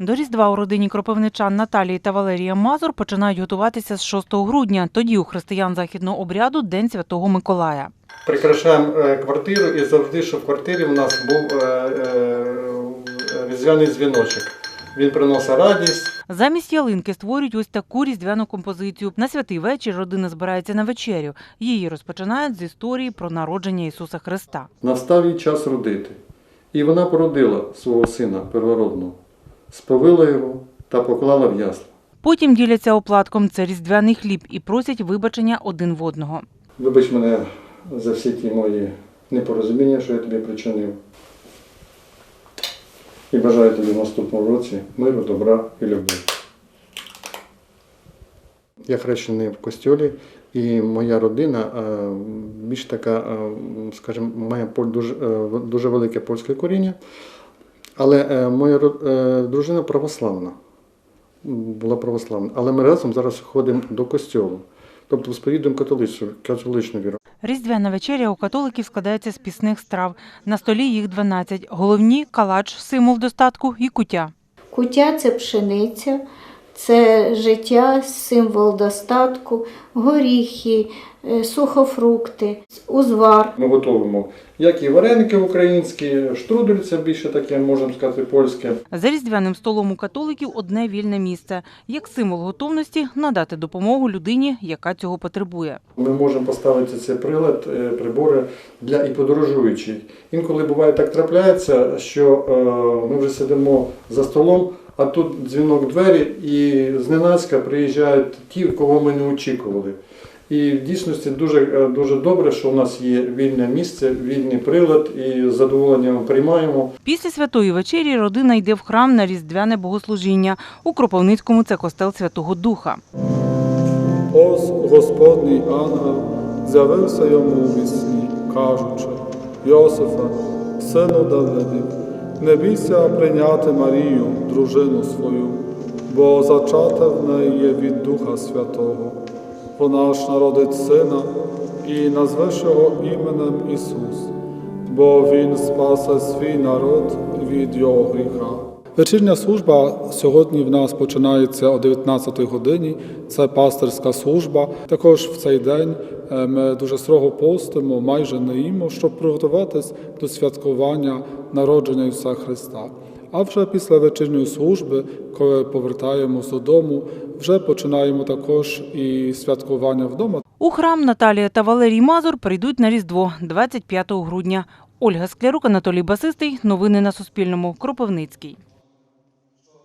До Різдва у родині кропивничан Наталії та Валерія Мазур починають готуватися з 6 грудня. Тоді у християн західного обряду День Святого Миколая. Прикрашаємо е, квартиру і завжди, щоб в квартирі в нас був е, е, різдвяний дзвіночок. Він приносить радість. Замість ялинки створюють ось таку різдвяну композицію. На святий вечір родина збирається на вечерю. Її розпочинають з історії про народження Ісуса Христа. Настав їй час родити. І вона породила свого сина первородного, сповила його та поклала в ясла. Потім діляться оплатком це різдвяний хліб і просять вибачення один в одного. Вибач мене за всі ті мої непорозуміння, що я тобі причинив. І бажаю тобі в наступному році миру, добра і любові. Я хрещений в костьолі, і моя родина більш така, скажімо, має е, дуже велике польське коріння. Але е, моя е, дружина православна, була православна. Але ми разом зараз ходимо до костьолу. Тобто сповідуємо католичну, католичну віру. Різдвяна вечеря у католиків складається з пісних страв. На столі їх 12. Головні калач, символ достатку, і кутя. Куття це пшениця, це життя, символ достатку, горіхи, е, сухофрукти, узвар. Ми готуємо як і вареники українські, штрудель це більше таке, можемо сказати, польське. За різдвяним столом у католиків одне вільне місце, як символ готовності надати допомогу людині, яка цього потребує. Ми можемо поставити цей прилад, е, прибори для і подорожуючих. Інколи буває так трапляється, що е, ми вже сидимо за столом, а тут дзвінок в двері, і зненацька приїжджають ті, кого ми не очікували. І в дійсності дуже, е, дуже добре, що у нас є вільне місце, вільний прилад, і з задоволенням приймаємо. Після святої вечері родина йде в храм на різдвяне богослужіння. У Кропивницькому це костел Святого Духа. Ось Господній ангел з'явився йому у вісні, кажучи, Йосифе, сину Давидів, не бійся прийняти Марію, дружину свою, бо зачате в неї є від Духа Святого. Вона ж народить сина і назвеш його іменем Ісус, бо Він спасе свій народ від його гріха. Вечірня служба сьогодні в нас починається о 19 годині. Це пастирська служба. Також в цей день ми дуже строго постимо, майже не їмо, щоб приготуватись до святкування народження Ісуса Христа. А вже після вечірньої служби, коли повертаємось додому, вже починаємо також і святкування вдома. У храм Наталія та Валерій Мазур прийдуть на Різдво 25 грудня. Ольга Склярук, Анатолій Басистий. Новини на Суспільному. Кропивницький.